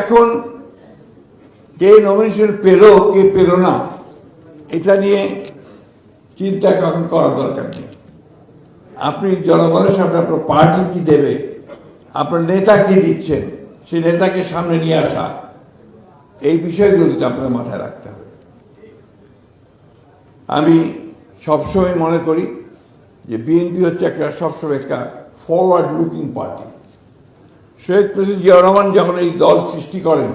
এখন কে নমিনেশন পেল, কে পেল না, এটা নিয়ে চিন্তা এখন করার দরকার নেই। আপনি জনগণের সামনে আপনার পার্টি কি দেবে, আপনার নেতা কি দিচ্ছেন সেই নেতাকে সামনে নিয়ে আসা, এই বিষয়গুলোতে আপনার মাথায় রাখতে হবে। আমি সবসময় মনে করি যে বিএনপি হচ্ছে একটা সবসময় একটা ফরওয়ার্ড লুকিং পার্টি শহীদ প্রেসিডেন্ট জিয়া রহমান যখন এই দল সৃষ্টি করেন,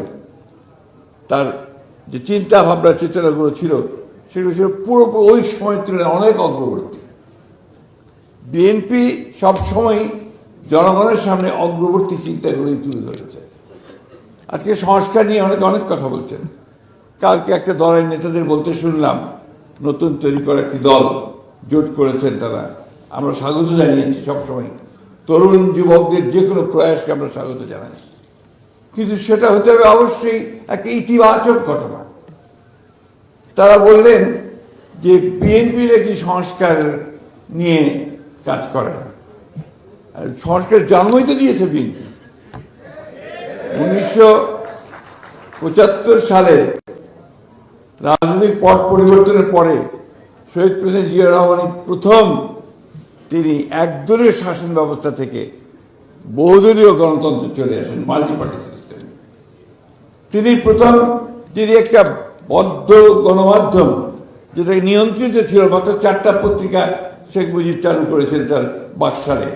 তার যে চিন্তা ভাবনা চেতনাগুলো ছিল, সেগুলো ছিল পুরোপুরি ওই সময় তুলনায় অনেক অগ্রবর্তী। বিএনপি সবসময় জনগণের সামনে অগ্রবর্তী চিন্তাগুলোই তুলে ধরেছে। আজকে সংস্কার নিয়ে অনেক অনেক কথা বলছেন। কালকে একটা দলের নেতাদের বলতে শুনলাম, নতুন তৈরি করা একটি দল জোট করেছেন তারা। আমরা স্বাগত জানিয়েছি সবসময় তরুণ যুবকদের যে কোনো প্রয়াসকে আমরা স্বাগত জানাই। কিন্তু সেটা হতে হবে অবশ্যই একটা ইতিবাচক ঘটনা। তারা বললেন যে বিএনপি নাকি সংস্কার নিয়ে কাজ করে না। সংস্কার জন্মই তো দিয়েছে বিএনপি। উনিশশো পঁচাত্তর সালে রাজনৈতিক পট পরিবর্তনের পরে শহীদ প্রেসিডেন্ট জিয়া রহমান প্রথম তিনি একদলীয় শাসন ব্যবস্থা থেকে বহুদলীয় গণতন্ত্রে চলে আসেন মাল্টি পার্টি সিস্টেম তিনি প্রথম, তিনি একটা বদ্ধ গণমাধ্যম যেটা নিয়ন্ত্রিত ছিল, মাত্র চারটা পত্রিকা শেখ মুজিব চালু করেছেন তার বাকশালে।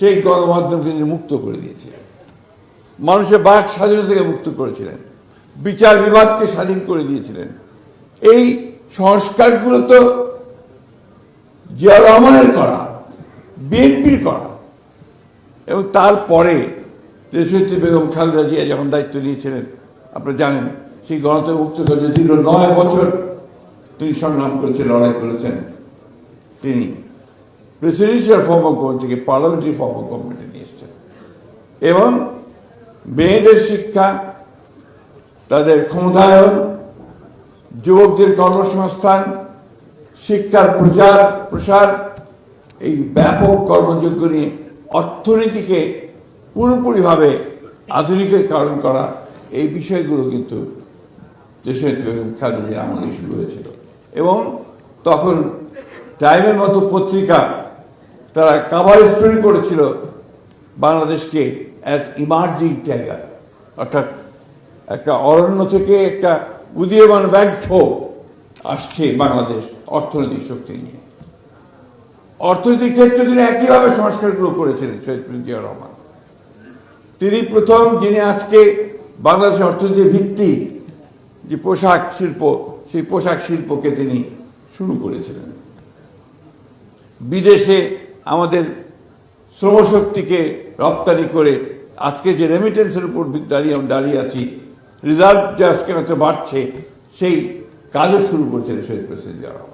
সেই গণমাধ্যমকে তিনি মুক্ত করে দিয়েছিলেন। মানুষের বাক স্বাধীনতা থেকে মুক্ত করেছিলেন। বিচার বিভাগকে স্বাধীন করে দিয়েছিলেন। এই সংস্কারগুলো তো জিয়া রহমানের করা। বিএনপির করা। এবং তারপরে দেশনেত্রী বেগম খালেদা জিয়া যখন দায়িত্ব নিয়েছিলেন, আপনারা জানেন, সেই গণতন্ত্র মুক্ত করে দীর্ঘ নয় বছর তিনি সংগ্রাম করেছেন, লড়াই করেছেন তিনি। প্রেসিডেন্সিয়াল ফর্ম অফ গভর্নমেন্ট থেকে পার্লামেন্টারি ফর্ম অফ গভর্নমেন্টে নিয়ে এসছেন। এবং মেয়েদের শিক্ষা, তাদের ক্ষমতায়ন, যুবকদের কর্মসংস্থান, শিক্ষার প্রচার, প্রসার এই ব্যাপক কর্মযোগ্য নিয়ে অর্থনীতিকে পুরোপুরিভাবে আধুনিকীকরণ করা এই বিষয়গুলো কিন্তু দেশের খালেদা আমলে শুরু হয়েছিল। এবং তখন টাইমের মতো পত্রিকা তারা কাভার স্টোরি করেছিল বাংলাদেশকে অ্যাজ ইমার্জিং টাইগার অর্থাৎ একটা অরণ্য থেকে একটা উদীয়মান ব্যর্থ আসছে বাংলাদেশ অর্থনৈতিক শক্তি নিয়ে। অর্থনৈতিক ক্ষেত্রে তিনি একইভাবে সংস্কারগুলো করেছিলেন শহীদ জিয়া রহমান। তিনি প্রথম, যিনি আজকে বাংলাদেশের অর্থনীতির ভিত্তি, যে পোশাক শিল্প, সেই পোশাক শিল্পকে তিনি শুরু করেছিলেন। বিদেশে আমাদের শ্রমশক্তিকে রপ্তানি করে আজকে যে রেমিটেন্সের উপর দাঁড়িয়ে আমরা দাঁড়িয়ে আছি রিজার্ভ যে আজকে হয়তো বাড়ছে, সেই কাজও শুরু করেছিলেন শহীদ প্রেসিডেন্ট রহমান।